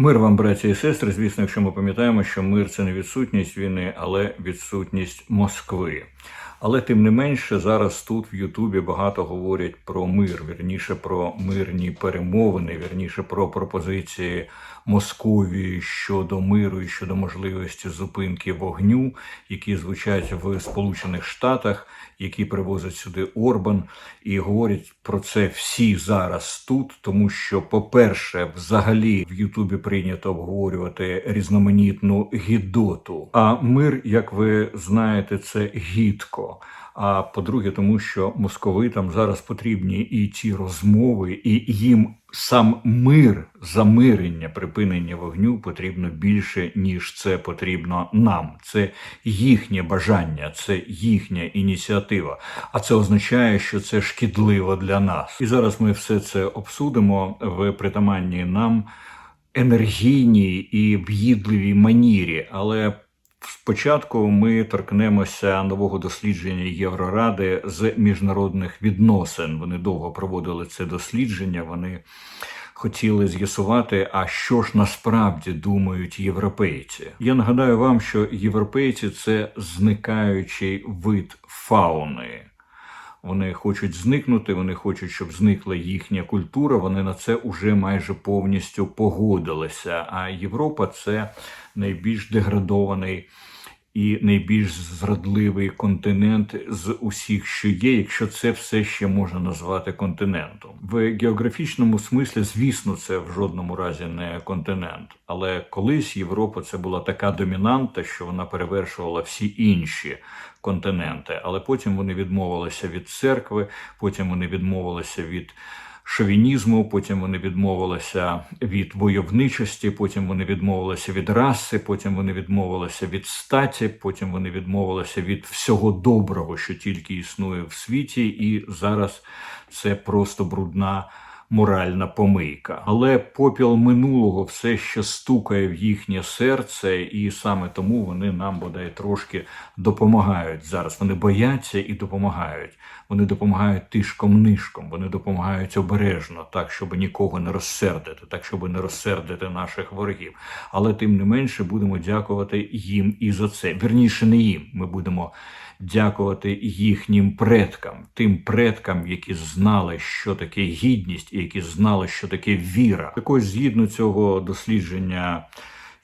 Мир вам, браті і сестри. Звісно, якщо ми пам'ятаємо, що мир це не відсутність війни, але відсутність Москви. Але тим не менше, зараз тут в Ютубі багато говорять про мир, вірніше про мирні перемовини, вірніше про пропозиції Московії щодо миру і щодо можливості зупинки вогню, які звучать в Сполучених Штатах, які привозить сюди Орбан, і говорять про це всі зараз тут, тому що, по-перше, взагалі в Ютубі прийнято обговорювати різноманітну гідоту. А мир, як ви знаєте, це гідко. А по-друге, тому що московитам зараз потрібні і ці розмови, і їм сам мир, замирення, припинення вогню потрібно більше, ніж це потрібно нам. Це їхнє бажання, це їхня ініціатива. А це означає, що це шкідливо для нас. І зараз ми все це обсудимо в притаманній нам енергійній і в'їдливій манірі. Але Спочатку ми торкнемося нового дослідження Євроради з міжнародних відносин. Вони довго проводили це дослідження. Вони хотіли з'ясувати, а що ж насправді думають європейці. Я нагадаю вам, що європейці це зникаючий вид фауни. Вони хочуть зникнути, вони хочуть, щоб зникла їхня культура. Вони на це уже майже повністю погодилися. А Європа це найбільш деградований і найбільш зрадливий континент з усіх, що є, якщо це все ще можна назвати континентом. В географічному смислі, звісно, це в жодному разі не континент. Але колись Європа це була така домінанта, що вона перевершувала всі інші континенти. Але потім вони відмовилися від церкви, потім вони відмовилися від шовінізму, потім вони відмовилися від войовничості, потім вони відмовилися від раси, потім вони відмовилися від статі, потім вони відмовилися від всього доброго, що тільки існує в світі, і зараз це просто брудна. Моральна помийка, але попіл минулого все ще стукає в їхнє серце, і саме тому вони нам бодай трошки допомагають зараз. Вони бояться і допомагають. Вони допомагають тишком нишком, вони допомагають обережно, так щоб нікого не розсердити, так щоб не розсердити наших ворогів. Але тим не менше будемо дякувати їм і за це. Вірніше не їм. Ми будемо дякувати їхнім предкам, тим предкам, які знали, що таке гідність, і які знали, що таке віра. Також згідно цього дослідження.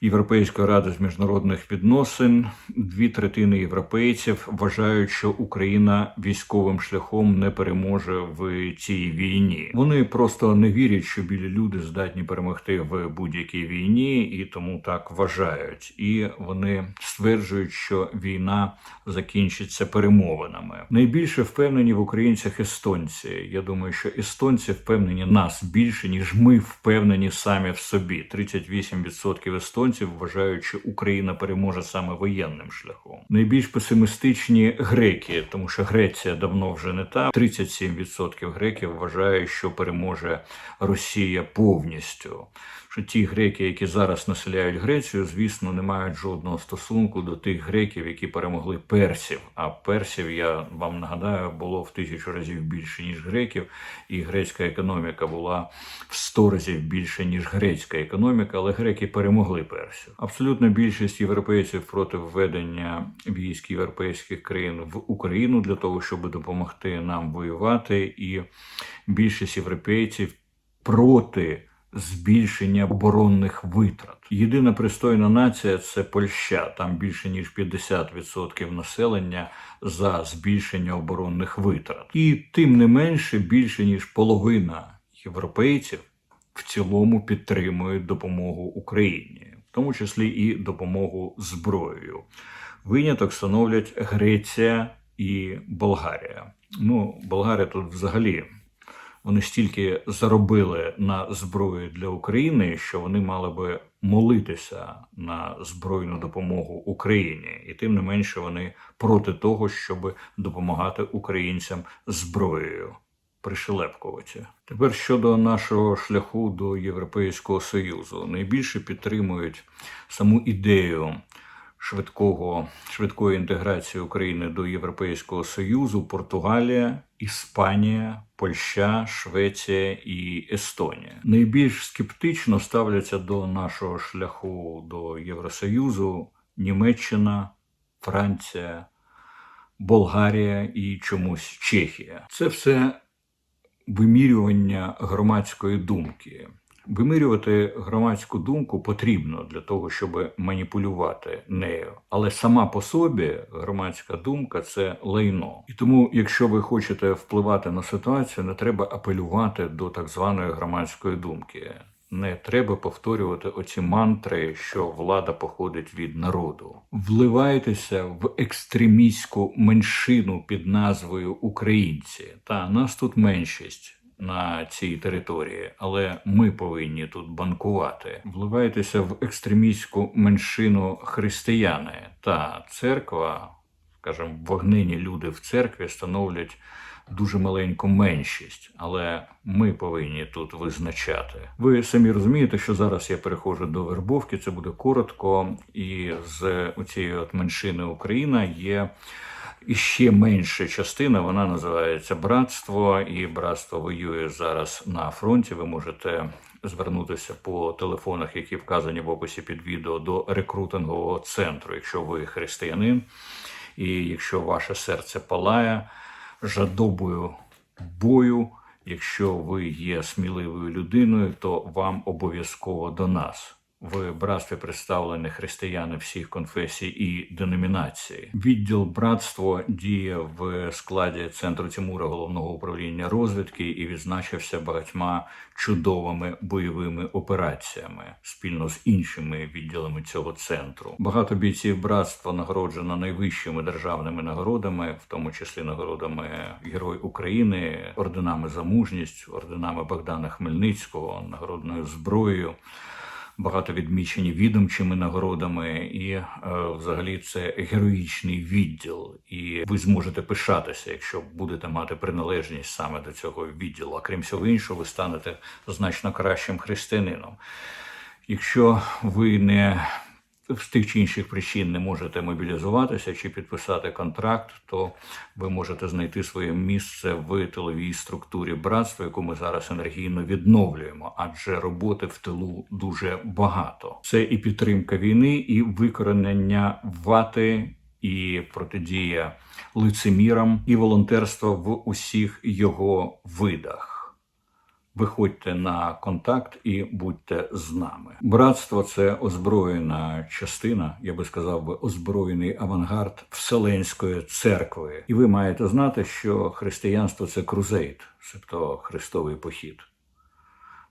Європейської ради з міжнародних відносин дві третини європейців вважають, що Україна військовим шляхом не переможе в цій війні. Вони просто не вірять, що білі люди здатні перемогти в будь-якій війні, і тому так вважають. І вони стверджують, що війна закінчиться перемовинами. Найбільше впевнені в українцях естонці. Я думаю, що естонці впевнені нас більше ніж ми впевнені самі в собі. 38% естонців вважають, що Україна переможе саме воєнним шляхом. Найбільш песимістичні греки, тому що Греція давно вже не та 37% греків вважають, що переможе Росія повністю. Що ті греки, які зараз населяють Грецію, звісно, не мають жодного стосунку до тих греків, які перемогли персів. А персів я вам нагадаю було в тисячу разів більше ніж греків, і грецька економіка була в сто разів більше ніж грецька економіка, але греки перемогли персів. Абсолютна більшість європейців проти введення військ європейських країн в Україну для того, щоб допомогти нам воювати, і більшість європейців проти збільшення оборонних витрат. Єдина пристойна нація це Польща. Там більше ніж 50% населення за збільшення оборонних витрат. І тим не менше, більше ніж половина європейців в цілому підтримують допомогу Україні, в тому числі і допомогу зброєю. Виняток становлять Греція і Болгарія. Ну, Болгарія тут взагалі вони стільки заробили на зброю для України, що вони мали би молитися на збройну допомогу Україні, і тим не менше вони проти того, щоб допомагати українцям зброєю. Пришелепкувати. Тепер щодо нашого шляху до Європейського Союзу, найбільше підтримують саму ідею швидкого, швидкої інтеграції України до Європейського Союзу, Португалія, Іспанія, Польща, Швеція і Естонія. Найбільш скептично ставляться до нашого шляху до Євросоюзу Німеччина, Франція, Болгарія і чомусь Чехія. Це все вимірювання громадської думки. Вимірювати громадську думку потрібно для того, щоб маніпулювати нею. Але сама по собі громадська думка це лайно. І тому, якщо ви хочете впливати на ситуацію, не треба апелювати до так званої громадської думки. Не треба повторювати оці мантри, що влада походить від народу. Вливайтеся в екстремістську меншину під назвою Українці. Та нас тут меншість на цій території, але ми повинні тут банкувати. Вливайтеся в екстремістську меншину християни. Та церква, скажімо, вогнені люди в церкві становлять дуже маленьку меншість, але ми повинні тут визначати. Ви самі розумієте, що зараз я переходжу до вербовки. Це буде коротко, і з цієї от меншини Україна є. І ще менша частина, вона називається братство, і братство воює зараз на фронті. Ви можете звернутися по телефонах, які вказані в описі під відео до рекрутингового центру, якщо ви християнин, і якщо ваше серце палає жадобою бою. Якщо ви є сміливою людиною, то вам обов'язково до нас. В братстві представлені християни всіх конфесій і деномінацій. Відділ братство діє в складі центру Тимура головного управління розвідки і відзначився багатьма чудовими бойовими операціями спільно з іншими відділами цього центру. Багато бійців братства нагороджено найвищими державними нагородами, в тому числі нагородами Герой України, орденами за мужність, орденами Богдана Хмельницького, нагородною зброєю багато відмічені відомчими нагородами, і е, взагалі це героїчний відділ. І ви зможете пишатися, якщо будете мати приналежність саме до цього відділу. А крім всього іншого, ви станете значно кращим християнином. Якщо ви не з тих чи інших причин не можете мобілізуватися чи підписати контракт, то ви можете знайти своє місце в тиловій структурі братства, яку ми зараз енергійно відновлюємо, адже роботи в тилу дуже багато. Це і підтримка війни, і викоренення вати. І протидія лицемірам, і волонтерство в усіх його видах. Виходьте на контакт і будьте з нами. Братство це озброєна частина, я би сказав би, озброєний авангард Вселенської церкви. І ви маєте знати, що християнство це крузейт, тобто христовий похід,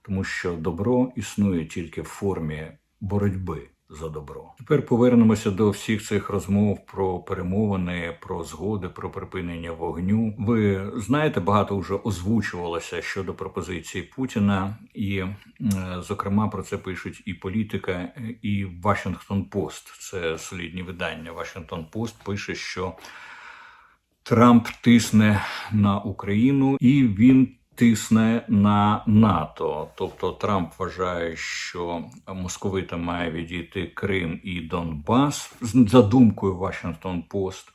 тому що добро існує тільки в формі боротьби за добро. Тепер повернемося до всіх цих розмов про перемовини, про згоди, про припинення вогню. Ви знаєте, багато вже озвучувалося щодо пропозиції Путіна, і, е, зокрема, про це пишуть і політика, і Вашингтон Пост. Це солідні видання. Вашингтон Пост пише, що Трамп тисне на Україну, і він тисне на НАТО. Тобто Трамп вважає, що московита має відійти Крим і Донбас за думкою Вашингтон Пост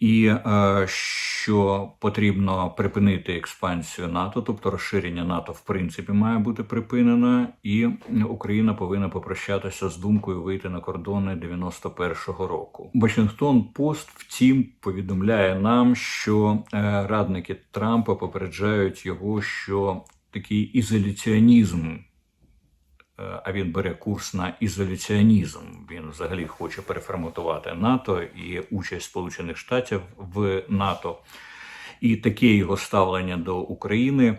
і е, що потрібно припинити експансію НАТО, тобто розширення НАТО в принципі має бути припинено, і Україна повинна попрощатися з думкою вийти на кордони 91-го року. Вашингтон Пост втім повідомляє нам, що е, радники Трампа попереджають його, що такий ізоляціонізм а він бере курс на ізоляціонізм. Він взагалі хоче переформатувати НАТО і участь Сполучених Штатів в НАТО. І таке його ставлення до України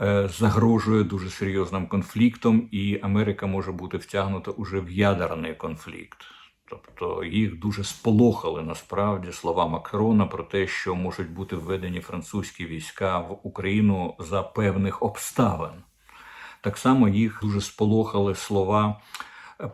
е, загрожує дуже серйозним конфліктом, і Америка може бути втягнута уже в ядерний конфлікт. Тобто їх дуже сполохали насправді слова Макрона про те, що можуть бути введені французькі війська в Україну за певних обставин. Так само їх дуже сполохали слова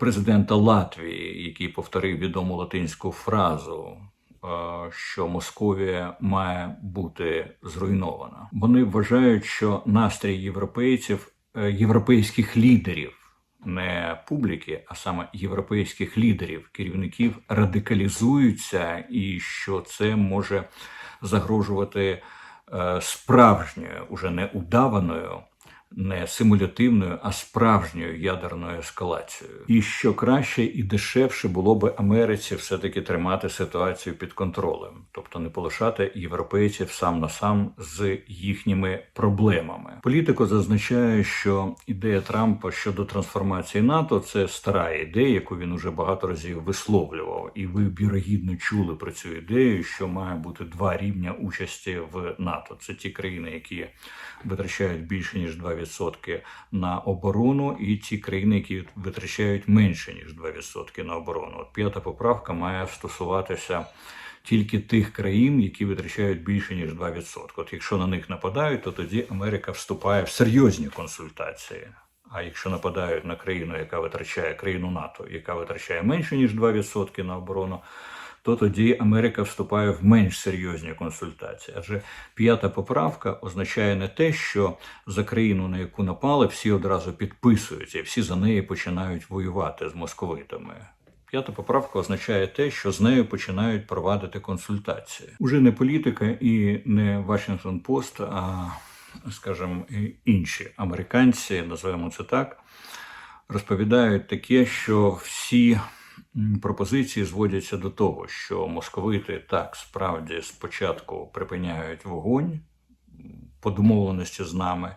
президента Латвії, який повторив відому латинську фразу. Е, що Московія має бути зруйнована. Вони вважають, що настрій європейців, е, європейських лідерів, не публіки, а саме європейських лідерів, керівників радикалізуються, і що це може загрожувати е, справжньою, уже не удаваною, не симулятивною, а справжньою ядерною ескалацією. І що краще і дешевше було би Америці все-таки тримати ситуацію під контролем, тобто не полишати європейців сам на сам з їхніми проблемами. Політико зазначає, що ідея Трампа щодо трансформації НАТО це стара ідея, яку він уже багато разів висловлював. І ви вірогідно чули про цю ідею, що має бути два рівня участі в НАТО. Це ті країни, які витрачають більше ніж 2% на оборону, і ті країни, які витрачають менше ніж 2% на оборону. От п'ята поправка має стосуватися. Тільки тих країн, які витрачають більше ніж 2%. От якщо на них нападають, то тоді Америка вступає в серйозні консультації. А якщо нападають на країну, яка витрачає країну НАТО, яка витрачає менше ніж 2% на оборону, то тоді Америка вступає в менш серйозні консультації. Адже п'ята поправка означає не те, що за країну, на яку напали, всі одразу підписуються, і всі за неї починають воювати з московитами. П'ята поправка означає те, що з нею починають провадити консультації. Уже не політика і не Washington Post, а скажімо, інші американці, називаємо це так, розповідають таке, що всі пропозиції зводяться до того, що московити так справді спочатку припиняють вогонь по домовленості з нами,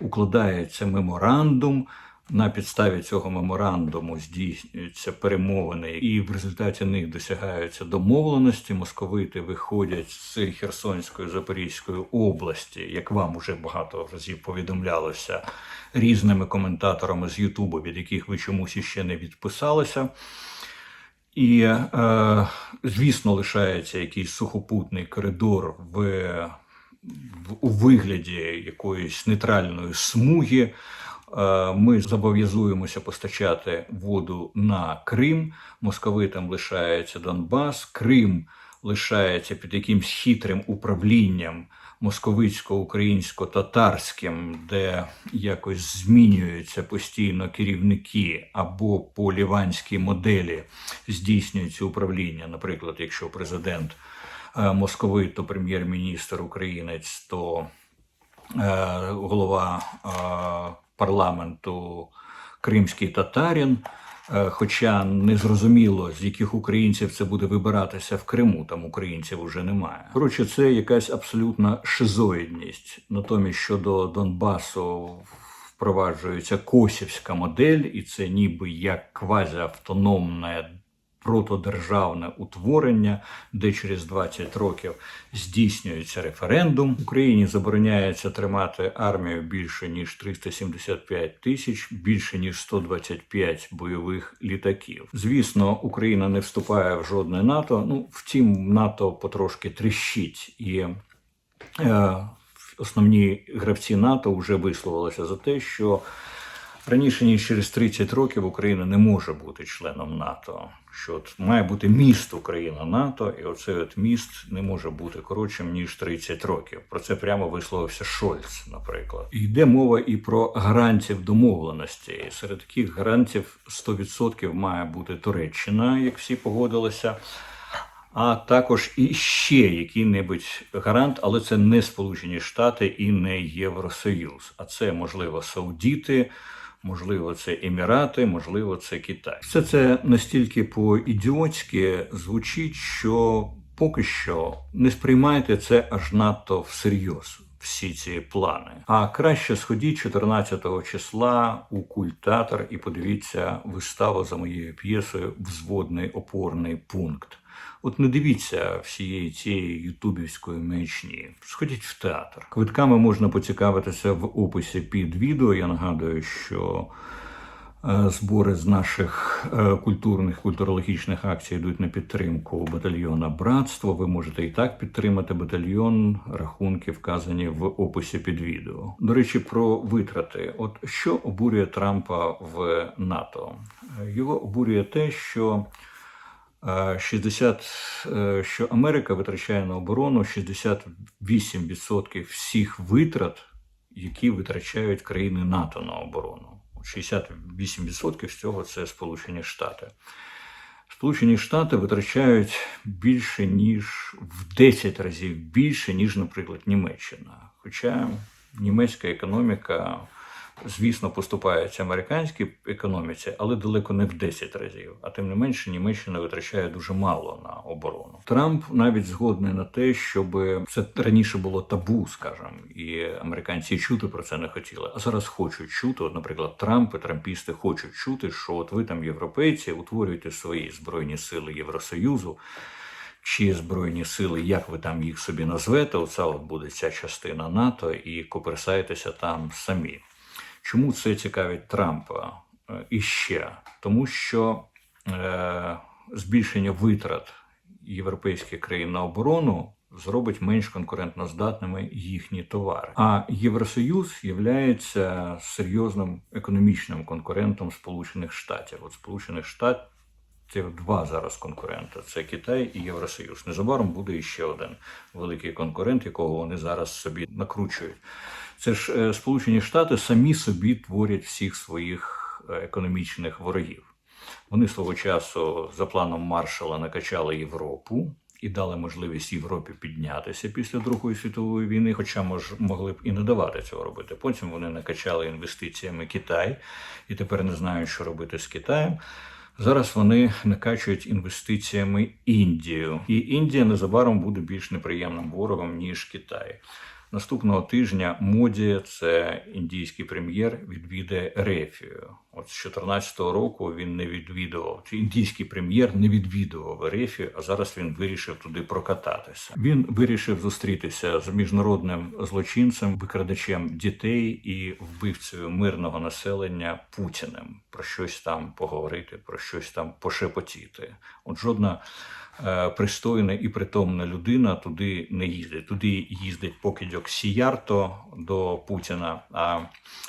укладається меморандум. На підставі цього меморандуму здійснюються перемовини, і в результаті них досягаються домовленості. Московити виходять з Херсонської Запорізької області, як вам уже багато разів повідомлялося різними коментаторами з Ютубу, від яких ви чомусь іще не відписалися. І, е, звісно, лишається якийсь сухопутний коридор в, в у вигляді якоїсь нейтральної смуги. Е, Ми зобов'язуємося постачати воду на Крим. Московитам лишається Донбас, Крим лишається під якимсь хитрим управлінням московицько-українсько-татарським, де якось змінюються постійно керівники або по ліванській моделі здійснюється управління. Наприклад, якщо президент е, московит, то прем'єр-міністр українець, то е, голова парламенту кримський татарин. Е, Хоча не зрозуміло, з яких українців це буде вибиратися в Криму, там українців уже немає. Коротше, це якась абсолютна шизоїдність. Натомість щодо Донбасу впроваджується косівська модель, і це ніби як квазіавтономне протодержавне утворення, де через 20 років здійснюється референдум. Україні забороняється тримати армію більше ніж 375 тисяч, більше ніж 125 бойових літаків. Звісно, Україна не вступає в жодне НАТО. Ну втім, НАТО потрошки тріщить і. Е, Основні гравці НАТО вже висловилися за те, що раніше ніж через 30 років Україна не може бути членом НАТО. Що от має бути міст Україна НАТО, і оцей от міст не може бути коротшим ніж 30 років. Про це прямо висловився Шольц, наприклад. Йде мова і про гарантів домовленості. Серед таких гарантів 100% має бути Туреччина, як всі погодилися. А також і ще який-небудь гарант, але це не Сполучені Штати і не Євросоюз. А це можливо Саудіти, можливо, це Емірати, можливо, це Китай. Все це настільки по-ідіотськи звучить, що поки що не сприймайте це аж надто всерйоз. Всі ці плани. А краще сходіть 14 числа у культатор і подивіться виставу за моєю п'єсою Взводний опорний пункт. От не дивіться всієї цієї ютубівської маячні. Сходіть в театр. Квитками можна поцікавитися в описі під відео. Я нагадую, що е, збори з наших е, культурних культурологічних акцій йдуть на підтримку батальйона Братство. Ви можете і так підтримати батальйон. Рахунки вказані в описі під відео. До речі, про витрати. От що обурює Трампа в НАТО? Е, Його обурює те, що 60, е, що Америка витрачає на оборону 68% всіх витрат, які витрачають країни НАТО на оборону. 68% з цього це Сполучені Штати. Сполучені Штати витрачають більше ніж в 10 разів більше, ніж, наприклад, Німеччина. Хоча німецька економіка, звісно, поступається американській економіці, але далеко не в 10 разів. А тим не менше, Німеччина витрачає дуже мало на оборону. Трамп навіть згодний на те, щоб це раніше було табу, скажімо, і американці чути про це не хотіли. А зараз хочуть чути. От, наприклад, Трамп і трампісти хочуть чути, що от ви там, європейці, утворюєте свої збройні сили Євросоюзу. Чи збройні сили, як ви там їх собі назвете, оця от буде ця частина НАТО, і коперсаєтеся там самі. Чому це цікавить Трампа Е, іще? Тому що е, збільшення витрат європейських країн на оборону зробить менш конкурентноздатними їхні товари. А Євросоюз є серйозним економічним конкурентом Сполучених Штатів. От Сполучених Штатів це два зараз конкуренти: це Китай і Євросоюз. Незабаром буде іще один великий конкурент, якого вони зараз собі накручують. Це ж е, Сполучені Штати самі собі творять всіх своїх е, економічних ворогів. Вони свого часу за планом Маршала накачали Європу і дали можливість Європі піднятися після Другої світової війни, хоча мож, могли б і не давати цього робити. Потім вони накачали інвестиціями Китай і тепер не знають, що робити з Китаєм. Зараз вони накачують інвестиціями Індію, і Індія незабаром буде більш неприємним ворогом ніж Китай. Наступного тижня моді це індійський прем'єр відвідає Ерефію. От з 2014 року він не відвідував. Чи індійський прем'єр не відвідував Ерефію, а зараз він вирішив туди прокататися. Він вирішив зустрітися з міжнародним злочинцем, викрадачем дітей і вбивцею мирного населення Путіним. Про щось там поговорити, про щось там пошепотіти. От жодна. Е, пристойна і притомна людина туди не їздить. Туди їздить покидьок Сіярто до Путіна. А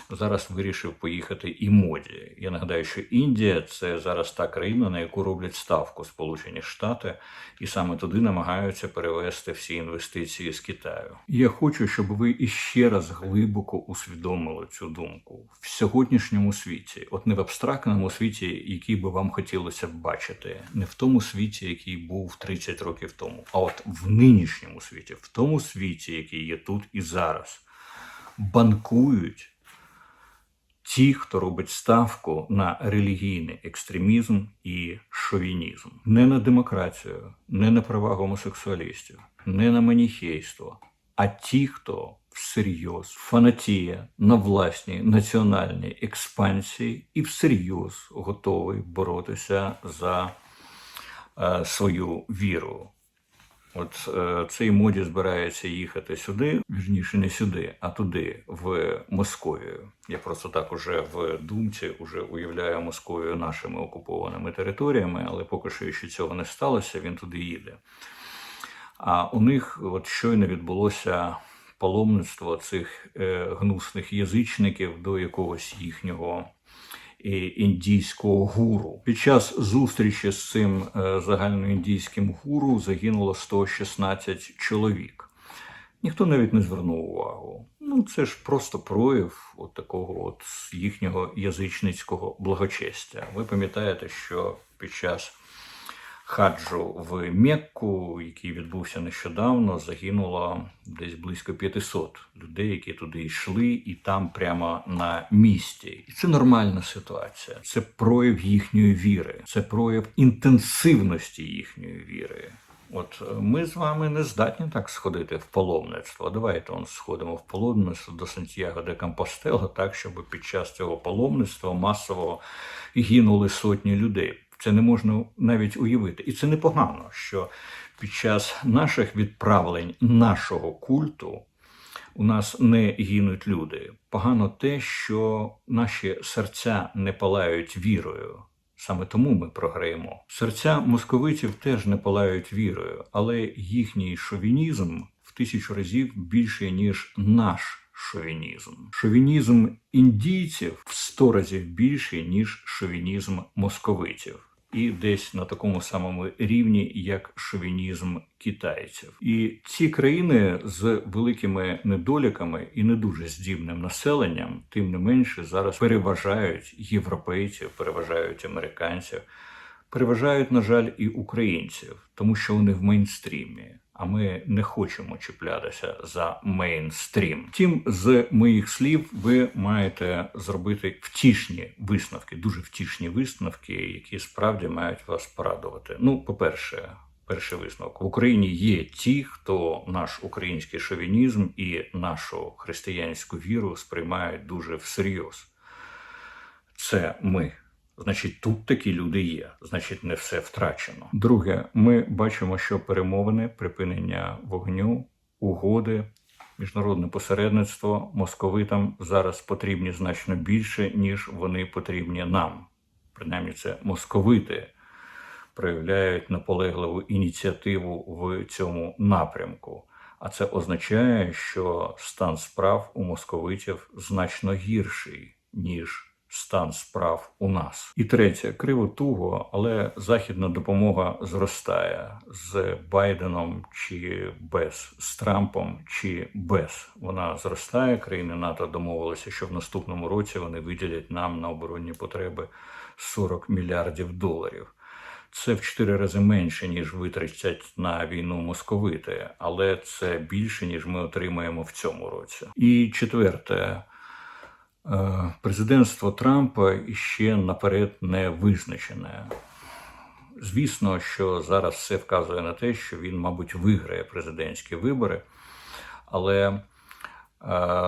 зараз вирішив поїхати і моді. Я нагадаю, що Індія це зараз та країна, на яку роблять ставку Сполучені Штати, і саме туди намагаються перевести всі інвестиції з Китаю. Я хочу, щоб ви іще раз глибоко усвідомили цю думку в сьогоднішньому світі, от не в абстрактному світі, який би вам хотілося б бачити, не в тому світі, який був був 30 років тому, а от в нинішньому світі, в тому світі, який є тут і зараз, банкують ті, хто робить ставку на релігійний екстремізм і шовінізм, не на демократію, не на права гомосексуалістів, не на маніхейство, а ті, хто всерйоз фанатіє на власній національній експансії і всерйоз готовий боротися за. Е, свою віру. От е, цей моді збирається їхати сюди, вірніше не сюди, а туди, в Московію. Я просто так уже в думці уже уявляю Московію нашими окупованими територіями, але поки що ще цього не сталося, він туди їде. А у них от щойно відбулося паломництво цих е, гнусних язичників до якогось їхнього індійського гуру. Під час зустрічі з цим е, загальноіндійським гуру загинуло 116 чоловік. Ніхто навіть не звернув увагу. Ну, це ж просто прояв от такого от їхнього язичницького благочестя. Ви пам'ятаєте, що під час хаджу в Мекку, який відбувся нещодавно, загинуло десь близько 500 людей, які туди йшли, і там прямо на місці. І це нормальна ситуація. Це прояв їхньої віри, це прояв інтенсивності їхньої віри. От е, ми з вами не здатні так сходити в паломництво. Давайте он сходимо в паломництво до Сантьяго де Компостела, так щоб під час цього паломництва масово гинули сотні людей. Це не можна навіть уявити. І це непогано, що під час наших відправлень нашого культу у нас не гинуть люди. Погано те, що наші серця не палають вірою. Саме тому ми програємо. Серця московитів теж не палають вірою, але їхній шовінізм в тисячу разів більше, ніж наш шовінізм. Шовінізм індійців в сто разів більший, ніж шовінізм московитів і десь на такому самому рівні, як шовінізм китайців. І ці країни з великими недоліками і не дуже здібним населенням, тим не менше, зараз переважають європейців, переважають американців. переважають, на жаль, і українців, тому що вони в мейнстрімі. А ми не хочемо чіплятися за мейнстрім. Втім, з моїх слів, ви маєте зробити втішні висновки, дуже втішні висновки, які справді мають вас порадувати. Ну, по-перше, перший висновок в Україні є ті, хто наш український шовінізм і нашу християнську віру сприймають дуже всерйоз. Це ми. Значить, тут такі люди є. Значить, не все втрачено. Друге, ми бачимо, що перемовини, припинення вогню, угоди, міжнародне посередництво московитам зараз потрібні значно більше, ніж вони потрібні нам. Принаймні, це московити проявляють наполегливу ініціативу в цьому напрямку. А це означає, що стан справ у московитів значно гірший, ніж стан справ у нас. І третє, криво туго, але західна допомога зростає з Байденом чи без, з Трампом чи без. Вона зростає. Країни НАТО домовилися, що в наступному році вони виділять нам на оборонні потреби 40 мільярдів доларів. Це в чотири рази менше, ніж витратять на війну московити, але це більше, ніж ми отримаємо в цьому році. І четверте, президентство Трампа іще наперед не визначене. Звісно, що зараз все вказує на те, що він, мабуть, виграє президентські вибори, але е,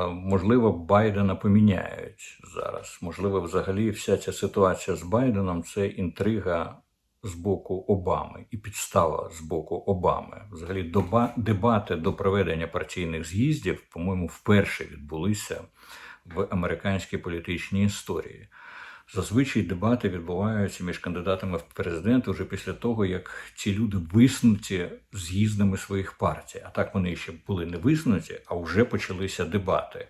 можливо Байдена поміняють зараз. Можливо, взагалі вся ця ситуація з Байденом це інтрига з боку Обами і підстава з боку Обами. Взагалі, доба, дебати до проведення партійних з'їздів, по-моєму, вперше відбулися в американській політичній історії. Зазвичай дебати відбуваються між кандидатами в президенти вже після того, як ці люди виснуті з'їздами своїх партій. А так вони ще були не виснуті, а вже почалися дебати.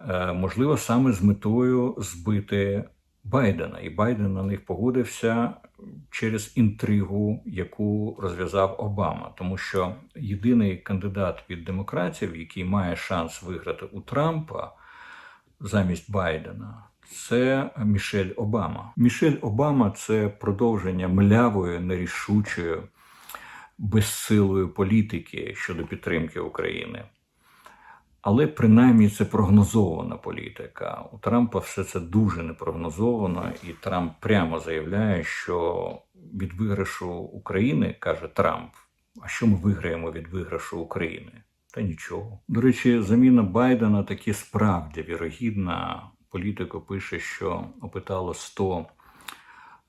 Е, можливо, саме з метою збити Байдена, і Байден на них погодився через інтригу, яку розв'язав Обама, тому що єдиний кандидат від демократів, який має шанс виграти у Трампа замість Байдена. Це Мішель Обама. Мішель Обама це продовження млявої, нерішучої, безсилої політики щодо підтримки України. Але принаймні це прогнозована політика. У Трампа все це дуже непрогнозовано, і Трамп прямо заявляє, що від виграшу України каже Трамп. А що ми виграємо від виграшу України? Та нічого. До речі, заміна Байдена таки справді вірогідна. Політико пише, що опитало 100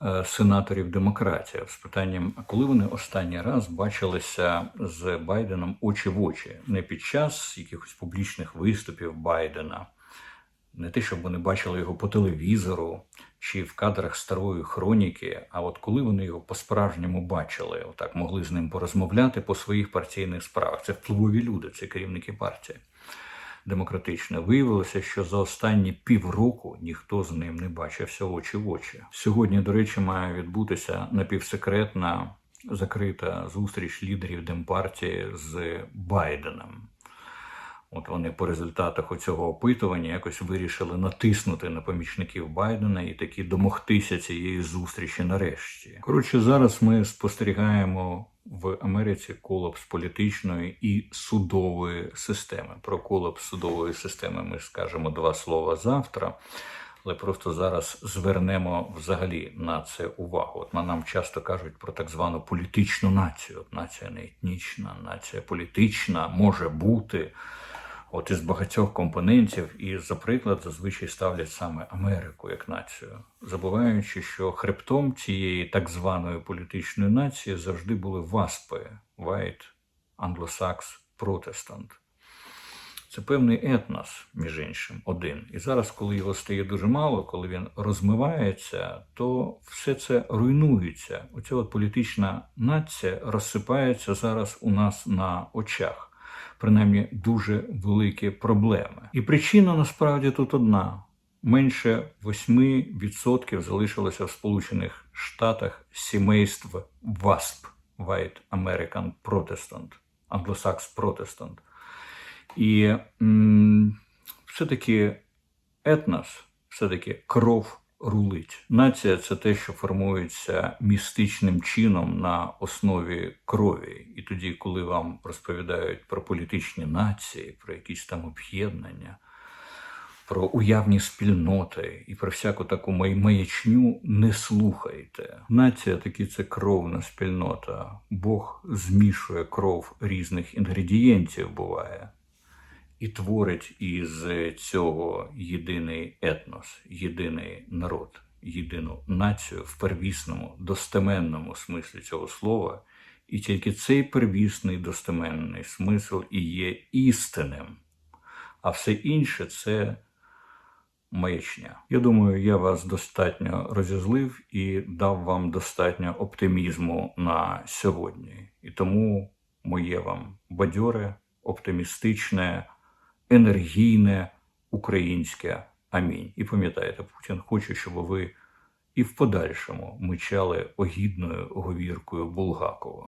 е, сенаторів демократів з питанням, коли вони останній раз бачилися з Байденом очі в очі, не під час якихось публічних виступів Байдена, не те, щоб вони бачили його по телевізору чи в кадрах старої хроніки, а от коли вони його по-справжньому бачили, отак могли з ним порозмовляти по своїх партійних справах. Це впливові люди, це керівники партії демократичне. Виявилося, що за останні півроку ніхто з ним не бачився очі в очі. Сьогодні, до речі, має відбутися напівсекретна закрита зустріч лідерів Демпартії з Байденом. От вони по результатах оцього опитування якось вирішили натиснути на помічників Байдена і таки домогтися цієї зустрічі нарешті. Коротше, зараз ми спостерігаємо в Америці колапс політичної і судової системи. Про колапс судової системи ми скажемо два слова завтра. Але просто зараз звернемо взагалі на це увагу. От нам часто кажуть про так звану політичну націю. Нація не етнічна, нація політична може бути от із багатьох компонентів, і за приклад зазвичай ставлять саме Америку як націю, забуваючи, що хребтом цієї так званої політичної нації завжди були васпи White, Anglo-Sax, Протестант. Це певний етнос, між іншим, один. І зараз, коли його стає дуже мало, коли він розмивається, то все це руйнується. Оця от політична нація розсипається зараз у нас на очах принаймні дуже великі проблеми. І причина насправді тут одна: менше 8% залишилося в Сполучених Штатах сімейств ВАСП White American Protestant, Anglo-Sax Protestant. І м- все-таки етнос, все-таки кров рулить. Нація це те, що формується містичним чином на основі крові. І тоді, коли вам розповідають про політичні нації, про якісь там об'єднання, про уявні спільноти і про всяку таку маячню не слухайте. Нація таки це кровна спільнота. Бог змішує кров різних інгредієнтів буває і творить із цього єдиний етнос, єдиний народ, єдину націю в первісному, достеменному смислі цього слова. І тільки цей первісний достеменний смисл і є істинним, а все інше це маячня. Я думаю, я вас достатньо розізлив і дав вам достатньо оптимізму на сьогодні. І тому моє вам бадьоре, оптимістичне, енергійне українське амінь. І пам'ятаєте, Путін хоче, щоб ви і в подальшому мичали огідною говіркою Булгакова.